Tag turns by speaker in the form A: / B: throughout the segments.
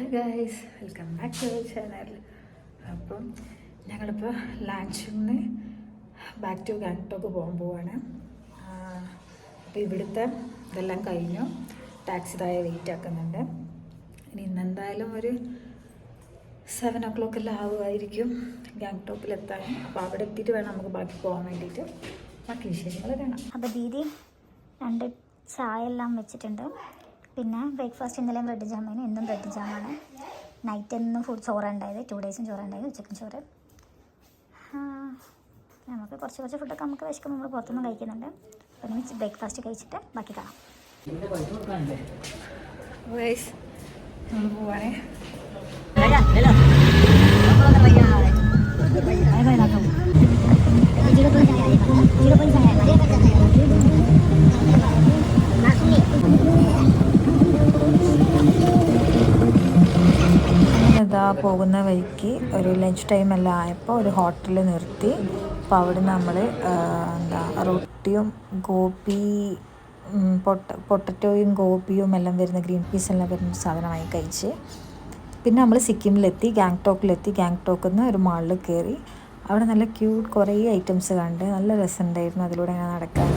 A: Hi guys welcome back to our channel അപ്പം ഞങ്ങളിപ്പോൾ ലാൻഷിന്ന് back to Gangtok പോകാൻ പോവാണ്. അപ്പോൾ ഇവിടുത്തെ ഇതെല്ലാം കഴിഞ്ഞു. ടാക്സി താഴെ വെയിറ്റ് ആക്കുന്നുണ്ട്. ഇനി ഇന്നെന്തായാലും ഒരു സെവൻ ഓ ക്ലോക്ക് എല്ലാം ആവുമായിരിക്കും ഗാങ്ടോക്കിലെത്താൻ അപ്പോൾ അവിടെ എത്തിയിട്ട് വേണം നമുക്ക് ബാക്കി പോകാൻ വേണ്ടിയിട്ട്. ബാക്കി വിശേഷങ്ങൾ കാണാം.
B: അപ്പോൾ ദീദി രണ്ട് ചായ എല്ലാം വെച്ചിട്ടുണ്ട്. പിന്നെ ബ്രേക്ക്ഫാസ്റ്റ് ഇന്നലെയും ബ്രെഡ് ജാമാണ് ഇന്നും ബ്രെഡ് ജാമാണ് നൈറ്റ് എന്നും ഫുഡ് ചോറുണ്ടായത് ടു ഡേയ്സും ചോറുണ്ടായത് ഉച്ചക്കും ചോറ് ആ, നമുക്ക് കുറച്ച് കുറച്ച് ഫുഡൊക്കെ നമുക്ക് വിശക്കുമ്പോൾ നമ്മൾ പുറത്തുനിന്ന് കഴിക്കുന്നുണ്ട്. അപ്പോൾ ഇനി ബ്രേക്ക്ഫാസ്റ്റ് കഴിച്ചിട്ട് ബാക്കി കാണാം.
A: പോവാണേ. പോകുന്ന വഴിക്ക് ഒരു ലഞ്ച് ടൈം എല്ലാം ആയപ്പോൾ ഒരു ഹോട്ടലിൽ നിർത്തി. അപ്പോൾ അവിടെ നമ്മൾ എന്താ റൊട്ടിയും ഗോപി പൊട്ട പൊട്ടറ്റോയും ഗോപിയും എല്ലാം വരുന്ന ഗ്രീൻ പീസ് എല്ലാം വരുന്ന സാധനമായി കഴിച്ച്. പിന്നെ നമ്മൾ സിക്കിമിലെത്തി ഗാങ്ടോക്കിലെത്തി ഗാങ്ടോക്കിൽ നിന്ന് ഒരു മാളിൽ കയറി. അവിടെ നല്ല ക്യൂട്ട് കുറേ ഐറ്റംസ് കണ്ട് നല്ല രസമുണ്ടായിരുന്നു അതിലൂടെ ഞാൻ നടക്കാൻ.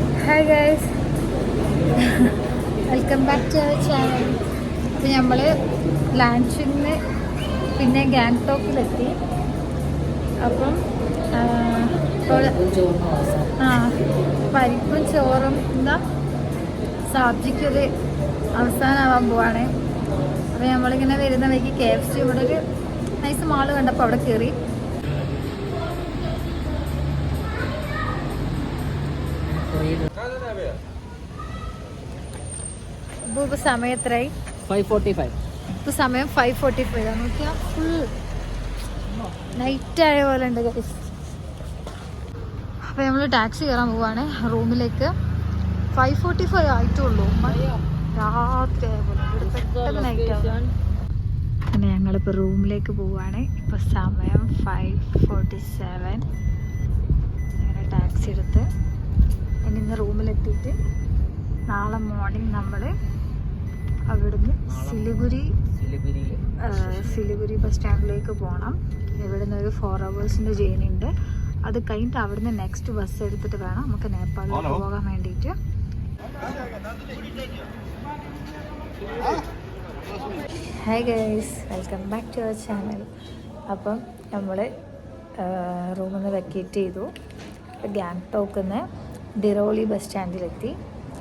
A: Welcome back to our channel അപ്പോൾ നമ്മൾ ലാൻഷിന്ന് പിന്നെ ഗാങ്ടോക്കിലെത്തി. അപ്പം ആ, പരിപ്പും ചോറും എന്താ? സബ്ജിക്കൊരു അവസാനമാവാൻ പോവാണ്. അപ്പോൾ നമ്മളിങ്ങനെ വരുന്ന വഴിക്ക് കെ എഫ് സി ഇവിടെ ഒരു നൈസ് മാൾ കണ്ടപ്പോൾ അവിടെ കയറി സമയത്രായി
C: ഫൈവ് ഫോർട്ടി ഫൈവ്
A: ഇപ്പോൾ സമയം ഫൈവ് ഫോർട്ടി ഫൈവ് ആണ് നോക്കിയാൽ ഫുൾ നൈറ്റ് ആയ പോലെ ഉണ്ട് ഗൈസ് അപ്പോൾ നമ്മൾ ടാക്സി കയറാൻ പോവാണ് റൂമിലേക്ക്. ഫൈവ് ഫോർട്ടി ഫൈവ് ആയിട്ടുള്ളൂ രാത്രി ആയ പോലെ. അങ്ങനെ ഞങ്ങളിപ്പോൾ റൂമിലേക്ക് പോവാണ്. ഇപ്പോൾ സമയം ഫൈവ് ഫോർട്ടി സെവൻ അങ്ങനെ ടാക്സി എടുത്ത് ഇനി ഇന്ന് റൂമിലെത്തിയിട്ട് നാളെ മോർണിംഗ് നമ്മൾ അവിടുന്ന് സിലിഗുരി സിലിഗുരി ബസ് സ്റ്റാൻഡിലേക്ക് പോകണം ഇവിടുന്ന് ഒരു ഫോർ അവേഴ്സിന്റെ ജേണി ഉണ്ട്. അത് കഴിഞ്ഞിട്ട് അവിടുന്ന് നെക്സ്റ്റ് ബസ് എടുത്തിട്ട് വേണം നമുക്ക് നേപ്പാളിൽ പോകാൻ വേണ്ടിയിട്ട്. Hi guys welcome back to our channel അപ്പം നമ്മൾ റൂമിൽ നിന്ന് വെക്കേറ്റ് ചെയ്തു. ഗ്യാങ് ടോക്കിൽ നിന്ന് ഡിറോളി ബസ് സ്റ്റാൻഡിലെത്തി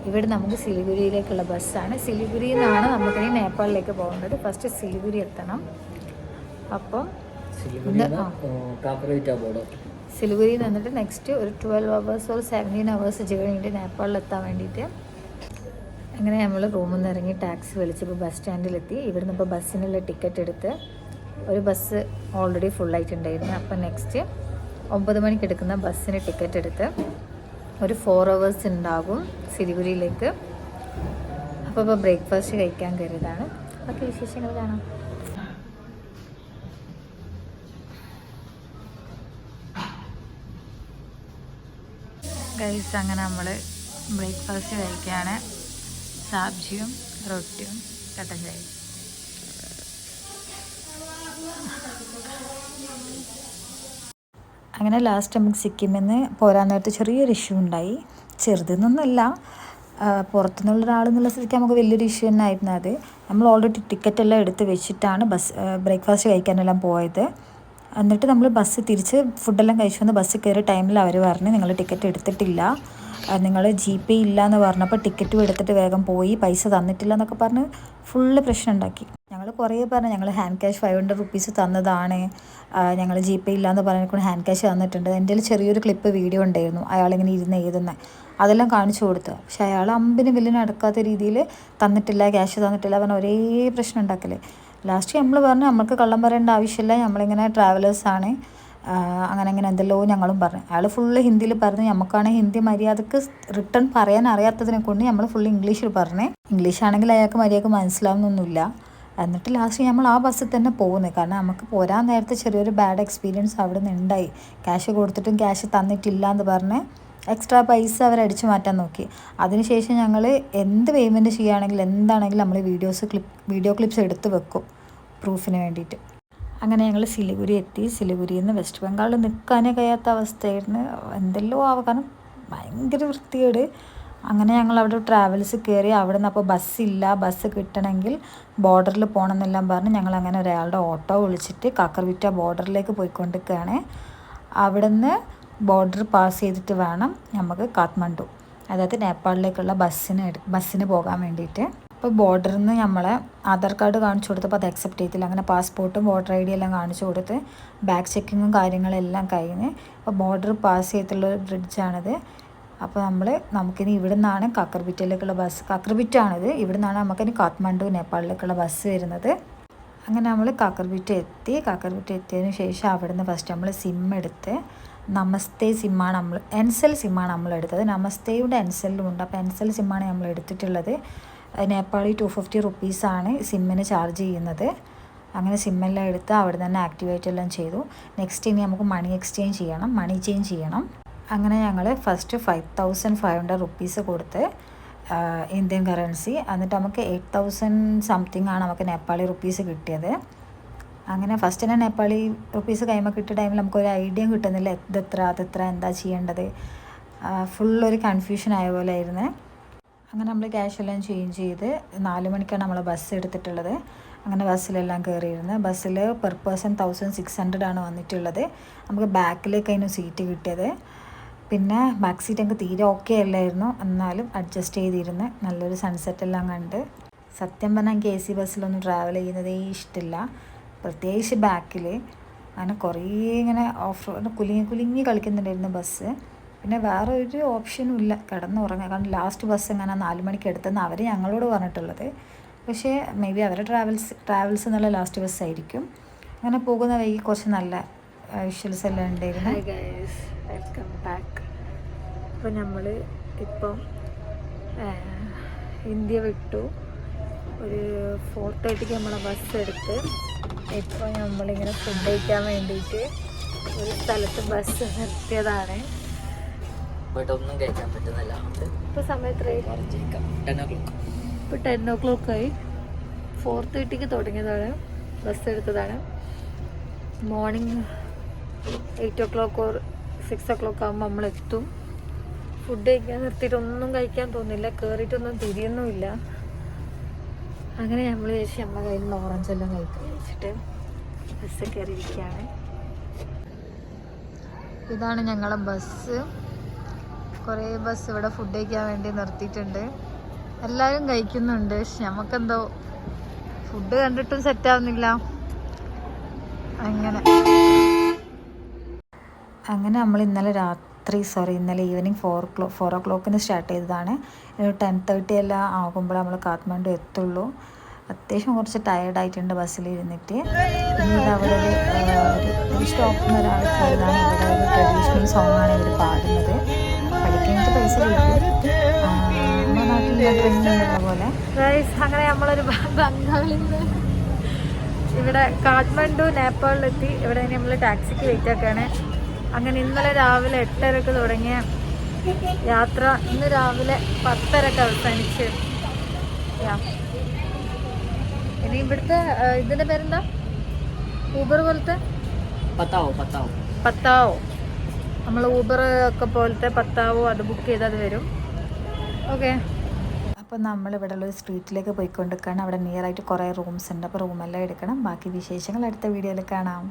A: ഇവിടെ നമുക്ക് സിലിഗുരിയിലേക്കുള്ള ബസ്സാണ്. സിലിഗുരിയിൽ നിന്നാണ് നമുക്കിനി നേപ്പാളിലേക്ക് പോകുന്നത് ഫസ്റ്റ് സിലിഗുരി എത്തണം. അപ്പം
C: സിലിഗുരിയിൽ
A: നിന്നിട്ട് നെക്സ്റ്റ് ഒരു ട്വൽവ് അവേഴ്സ് ഒരു സെവന്റീൻ അവേഴ്സ് ഉണ്ട് നേപ്പാളിൽ എത്താൻ വേണ്ടിയിട്ട്. അങ്ങനെ നമ്മൾ റൂമിൽ നിന്ന് ഇറങ്ങി ടാക്സി വിളിച്ചപ്പോൾ ബസ് സ്റ്റാൻഡിലെത്തി ഇവിടുന്ന് ഇപ്പോൾ ബസ്സിനുള്ള ടിക്കറ്റ് എടുത്ത് ഒരു ബസ് ഓൾറെഡി ഫുള്ളായിട്ടുണ്ടായിരുന്നു അപ്പം നെക്സ്റ്റ് ഒമ്പത് മണിക്ക് എടുക്കുന്ന ബസ്സിന് ടിക്കറ്റ് എടുത്ത് ഒരു ഫോർ അവേഴ്സ് ഉണ്ടാകും സിലിഗുരിയിലേക്ക് അപ്പോൾ ഇപ്പോൾ ബ്രേക്ക്ഫാസ്റ്റ് കഴിക്കാൻ കയറിയതാണ് ബാക്കി വിശേഷങ്ങൾ കാണാം. ഗൈസ് അങ്ങനെ നമ്മൾ ബ്രേക്ക്ഫാസ്റ്റ് കഴിക്കുകയാണ് സാബ്ജിയും റൊട്ടിയും കട്ടൻ ചായയും. അങ്ങനെ ലാസ്റ്റ് നമുക്ക് സിക്കിമിൽ നിന്ന് പോരാൻ നേരത്ത് ചെറിയൊരു ഇഷ്യൂ ഉണ്ടായി. ചെറുതെന്നൊന്നുമല്ല പുറത്തുനിന്നുള്ള ഒരാൾ എന്നുള്ള സ്ഥിതിക്ക് നമുക്ക് വലിയൊരു ഇഷ്യൂ തന്നെ ആയിരുന്നു അത്. നമ്മൾ ഓൾറെഡി ടിക്കറ്റ് എല്ലാം എടുത്ത് വെച്ചിട്ടാണ് ബസ് ബ്രേക്ക്ഫാസ്റ്റ് കഴിക്കാനെല്ലാം പോയത്. എന്നിട്ട് നമ്മൾ ബസ് തിരിച്ച് ഫുഡെല്ലാം കഴിച്ചു വന്ന് ബസ് കയറിയ ടൈമിൽ അവർ പറഞ്ഞ് നിങ്ങൾ ടിക്കറ്റ് എടുത്തിട്ടില്ല. നിങ്ങൾ ജി പേ ഇല്ല എന്ന് പറഞ്ഞപ്പോൾ ടിക്കറ്റും എടുത്തിട്ട് വേഗം പോയി പൈസ തന്നിട്ടില്ല എന്നൊക്കെ പറഞ്ഞ് ഫുള്ള് പ്രശ്നം ഉണ്ടാക്കി. കുറേ പറഞ്ഞു ഞങ്ങൾ hand cash five hundred rupees തന്നതാണ്. ഞങ്ങൾ ജി പേ ഇല്ല എന്ന് പറഞ്ഞിട്ട് ഹാൻഡ് ക്യാഷ് തന്നിട്ടുണ്ട്. എന്റെ ചെറിയൊരു ക്ലിപ്പ് വീഡിയോ ഉണ്ടായിരുന്നു അയാളിങ്ങനെ ഇരുന്ന് എഴുതുന്നത് അതെല്ലാം കാണിച്ചു കൊടുത്തു. പക്ഷേ അയാൾ അമ്പിന് വില്ലിന് അടക്കാത്ത രീതിയിൽ തന്നിട്ടില്ല ക്യാഷ് തന്നിട്ടില്ല പറഞ്ഞ ഒരേ പ്രശ്നം ഉണ്ടാക്കൽ. ലാസ്റ്റ് നമ്മൾ പറഞ്ഞു നമ്മൾക്ക് കള്ളം പറയേണ്ട ആവശ്യമില്ല നമ്മളിങ്ങനെ ട്രാവലേഴ്സാണ് അങ്ങനെ അങ്ങനെ എന്തെല്ലോ ഞങ്ങളും പറഞ്ഞു. അയാൾ ഫുള്ള് ഹിന്ദിയിൽ പറഞ്ഞു നമുക്കാണ് ഹിന്ദി മര്യാദയ്ക്ക് റിട്ടേൺ പറയാൻ അറിയാത്തതിനെ കൊണ്ട് നമ്മൾ ഫുള്ള് ഇംഗ്ലീഷിൽ പറഞ്ഞേ. ഇംഗ്ലീഷാണെങ്കിൽ അയാൾക്ക് മര്യാദയ്ക്ക് മനസ്സിലാവുന്നൊന്നുമില്ല. എന്നിട്ട് ലാസ്റ്റ് നമ്മൾ ആ ബസ്സിൽ തന്നെ പോകുന്നത് കാരണം നമുക്ക് പോരാൻ നേരത്തെ ചെറിയൊരു ബാഡ് എക്സ്പീരിയൻസ് അവിടെ നിന്ന് ഉണ്ടായി ക്യാഷ് കൊടുത്തിട്ടും ക്യാഷ് തന്നിട്ടില്ല എന്ന് പറഞ്ഞ് എക്സ്ട്രാ പൈസ അവർ അടിച്ചു മാറ്റാൻ നോക്കി. അതിനുശേഷം ഞങ്ങൾ എന്ത് പേയ്മെന്റ് ചെയ്യുകയാണെങ്കിലും എന്താണെങ്കിലും നമ്മൾ വീഡിയോസ് ക്ലിപ്പ് വീഡിയോ ക്ലിപ്സ് എടുത്ത് വെക്കും. പ്രൂഫിന് വേണ്ടിയിട്ട്. അങ്ങനെ ഞങ്ങൾ സിലിഗുരി എത്തി. സിലിഗുരിയിൽ നിന്ന് വെസ്റ്റ് ബംഗാളിൽ നിൽക്കാനേ കഴിയാത്ത അവസ്ഥയായിരുന്നു. എന്തെല്ലോ ആവുക കാരണം ഭയങ്കര വൃത്തികേട്. അങ്ങനെ ഞങ്ങൾ അവിടെ ട്രാവൽസ് കയറി അവിടെ നിന്ന് അപ്പോൾ ബസ്സില്ല ബസ് കിട്ടണമെങ്കിൽ ബോർഡറിൽ പോകണം എന്നെല്ലാം പറഞ്ഞ് ഞങ്ങൾ അങ്ങനെ ഒരാളുടെ ഓട്ടോ വിളിച്ചിട്ട് കാക്കർവിറ്റ ബോർഡറിലേക്ക് പോയിക്കൊണ്ടിരിക്കുകയാണ്. അവിടെ നിന്ന് ബോർഡർ പാസ് ചെയ്തിട്ട് വേണം നമുക്ക് കാത്മണ്ഡു അതായത് നേപ്പാളിലേക്കുള്ള ബസ്സിന് ബസ്സിന് പോകാൻ വേണ്ടിയിട്ട്. അപ്പോൾ ബോർഡറിൽ നിന്ന് നമ്മളെ ആധാർ കാർഡ് കാണിച്ചു കൊടുത്തപ്പോൾ അത് അക്സെപ്റ്റ് ചെയ്തില്ല. അങ്ങനെ പാസ്പോർട്ടും വോട്ടർ ഐ ഡി എല്ലാം കാണിച്ചു കൊടുത്ത് ബാക്ക് ചെക്കിങ്ങും കാര്യങ്ങളെല്ലാം കഴിഞ്ഞ് അപ്പോൾ ബോർഡർ പാസ് ചെയ്തിട്ടുള്ള ബ്രിഡ്ജാണിത് അപ്പോൾ നമ്മൾ നമുക്കിനി ഇവിടെ നിന്നാണ് കാക്കർബിറ്റയിലേക്കുള്ള ബസ് കാക്കർബിറ്റാണിത് ഇവിടെ നിന്നാണ് നമുക്കിനി കാത്മണ്ഡു നേപ്പാളിലേക്കുള്ള ബസ് വരുന്നത്. അങ്ങനെ നമ്മൾ കാക്കർബിറ്റ എത്തി. കാക്കർബിറ്റ എത്തിയതിന് ശേഷം അവിടെ നിന്ന് ഫസ്റ്റ് നമ്മൾ സിം എടുത്ത് നമസ്തേ സിമ്മാണ് നമ്മൾ എൻസൽ സിമ്മാണ് നമ്മൾ എടുത്തത്. നമസ്തേയുടെ എൻസെല്ലും ഉണ്ട്. അപ്പോൾ എൻസെൽ സിമ്മാണ് നമ്മൾ എടുത്തിട്ടുള്ളത്. നേപ്പാളി ടു ഫിഫ്റ്റി റുപ്പീസാണ് സിമ്മിന് ചാർജ് ചെയ്യുന്നത്. അങ്ങനെ സിമ്മെല്ലാം എടുത്ത് അവിടെ തന്നെ ആക്ടിവേറ്റ് എല്ലാം ചെയ്തു. നെക്സ്റ്റ് ഇനി നമുക്ക് മണി എക്സ്ചേഞ്ച് ചെയ്യണം. മണി ചേഞ്ച് ചെയ്യണം. അങ്ങനെ ഞങ്ങൾ first five thousand five hundred rupees കൊടുത്ത് ഇന്ത്യൻ കറൻസി എന്നിട്ട് നമുക്ക് എയ്റ്റ് തൗസൻഡ് സംതിങ് ആണ് നമുക്ക് നേപ്പാളി റുപ്പീസ് കിട്ടിയത്. അങ്ങനെ ഫസ്റ്റ് തന്നെ നേപ്പാളി റുപ്പീസ് കൈമ കിട്ടിയ ടൈമിൽ നമുക്കൊരു ഐഡിയ കിട്ടുന്നില്ല. ഇതെത്ര അതെത്ര എന്താ ചെയ്യേണ്ടത്? ഫുള്ളൊരു കൺഫ്യൂഷൻ ആയ പോലെ ആയിരുന്നേ. അങ്ങനെ നമ്മൾ ക്യാഷ് എല്ലാം ചേഞ്ച് ചെയ്ത് നാല് മണിക്കാണ് നമ്മൾ ബസ് എടുത്തിട്ടുള്ളത്. അങ്ങനെ ബസ്സിലെല്ലാം കയറിയിരുന്നത് ബസ്സിൽ per person thousand six hundred ആണ് വന്നിട്ടുള്ളത്. നമുക്ക് ബാക്കിലേക്കായിരുന്നു സീറ്റ് കിട്ടിയത്. പിന്നെ ബാക്ക് സീറ്റ് എനിക്ക് തീരെ ഓക്കെ അല്ലായിരുന്നു. എന്നാലും അഡ്ജസ്റ്റ് ചെയ്തിരുന്ന്. നല്ലൊരു സൺസെറ്റ് എല്ലാം കണ്ട്. സത്യം പറഞ്ഞാൽ എനിക്ക് എ സി ബസ്സിലൊന്നും ട്രാവൽ ചെയ്യുന്നതേ ഇഷ്ടമില്ല പ്രത്യേകിച്ച് ബാക്കിൽ അങ്ങനെ കുറേ ഇങ്ങനെ ഓഫ് റോഡ് കുലുങ്ങി കുലുങ്ങി കളിക്കുന്നുണ്ടായിരുന്നു ബസ് പിന്നെ വേറെ ഒരു ഓപ്ഷനും ഇല്ല. കിടന്നുറങ്ങാൻ. കാരണം ലാസ്റ്റ് ബസ് എങ്ങനെ നാല് മണിക്ക് എടുത്തെന്ന് അവർ ഞങ്ങളോട് പറഞ്ഞിട്ടുള്ളത്. പക്ഷേ മേ ബി അവരുടെ ട്രാവൽസ് ട്രാവൽസ് എന്നുള്ള ലാസ്റ്റ് ബസ്സായിരിക്കും അങ്ങനെ പോകുന്ന വഴി കുറച്ച് നല്ല വിഷ്വൽസ് എല്ലാം ഉണ്ടായിരുന്നു.
D: വെൽക്കം ബാക്ക് അപ്പോൾ നമ്മൾ ഇപ്പം ഇന്ത്യ വിട്ടു. ഒരു ഫോർ തേർട്ടിക്ക് നമ്മളെ ബസ് എടുത്ത് ഇപ്പോൾ നമ്മളിങ്ങനെ ഫുഡ് കഴിക്കാൻ വേണ്ടിയിട്ട് ഒരു സ്ഥലത്ത് ബസ് നിർത്തിയതാണ്.
C: ഒന്നും കഴിക്കാൻ പറ്റുന്നില്ല.
D: ഇപ്പോൾ
C: ഓ ക്ലോക്ക്
D: ഇപ്പോൾ ടെൻ ഓ ക്ലോക്ക് ആയി. ഫോർ തേർട്ടിക്ക് തുടങ്ങിയതാണ്. ബസ് എടുത്തതാണ്. Morning eight o'clock or six o'clock ആകുമ്പോൾ നമ്മൾ എത്തും. ഫുഡ് കഴിക്കാൻ നിർത്തിയിട്ട് ഒന്നും കഴിക്കാൻ തോന്നില്ല. കയറിയിട്ടൊന്നും തിരിയൊന്നുമില്ല. അങ്ങനെ നമ്മൾ ചേച്ചി നമ്മളെ കയ്യിൽ നിന്ന് ഓറഞ്ച് എല്ലാം കഴിക്കാൻ വെച്ചിട്ട് ബസ് കയറിയിരിക്കുകയാണ്.
A: ഇതാണ് ഞങ്ങളെ ബസ് കുറേ ബസ് ഇവിടെ ഫുഡ് കഴിക്കാൻ വേണ്ടി നിർത്തിയിട്ടുണ്ട്. എല്ലാവരും കഴിക്കുന്നുണ്ട്. പക്ഷെ നമുക്കെന്തോ ഫുഡ് കണ്ടിട്ടും സെറ്റാവുന്നില്ല അങ്ങനെ. അങ്ങനെ നമ്മൾ ഇന്നലെ രാത്രി സോറി ഇന്നലെ ഈവനിങ് ഫോർ ക്ലോ ഫോർ ഓ ക്ലോക്കിന് സ്റ്റാർട്ട് ചെയ്തതാണ്. ഒരു ടെൻ തേർട്ടി എല്ലാം ആകുമ്പോൾ നമ്മൾ കാത്മണ്ഡു എത്തുള്ളൂ. അത്യാവശ്യം കുറച്ച് ടയർഡായിട്ടുണ്ട് ബസ്സിൽ ഇരുന്നിട്ട്. പിന്നീട് അവിടെ ഒരു സ്റ്റോപ്പിൽ ഒരാൾ കയറാൻ ഇവിടെ ഒരു ട്രഡീഷണൽ ആണ് ഇവർ പാടുന്നത്. പഠിക്കാനായിട്ട് പൈസ പോലെ.
D: അങ്ങനെ നമ്മളൊരു ബംഗാളിൽ നിന്ന് ഇവിടെ കാഠ്മണ്ഡു നേപ്പാളിലെത്തി. ഇവിടെ നമ്മൾ ടാക്സിക്ക് വെയിറ്റ് ആക്കുകയാണ് അങ്ങനെ ഇന്നലെ രാവിലെ എട്ടരക്ക് തുടങ്ങിയ യാത്ര ഇന്ന് രാവിലെ പത്തരക്ക് അവസാനിച്ച്. യാ. ഇനി ഇവിടുത്തെ ഇതിന്റെ പേരെന്താ? ഊബർ പോലത്തെ?
C: പത്താവോ പത്താവോ?
D: പത്താവോ. നമ്മൾ ഊബർ ഒക്കെ പോലത്തെ പത്താവോ അത് ബുക്ക് ചെയ്ത് അത് വരും. ഓക്കെ
A: അപ്പോൾ നമ്മൾ ഇവിടെ ഉള്ള ഒരു സ്ട്രീറ്റിലേക്ക് പോയിക്കൊണ്ടിരിക്കുകയാണ്. അവിടെ നിയർ ആയിട്ട് കുറേ റൂംസ് ഉണ്ട്. അപ്പോൾ റൂമെല്ലാം എടുക്കണം. ബാക്കി വിശേഷങ്ങൾ അടുത്ത വീഡിയോയിൽ കാണാം.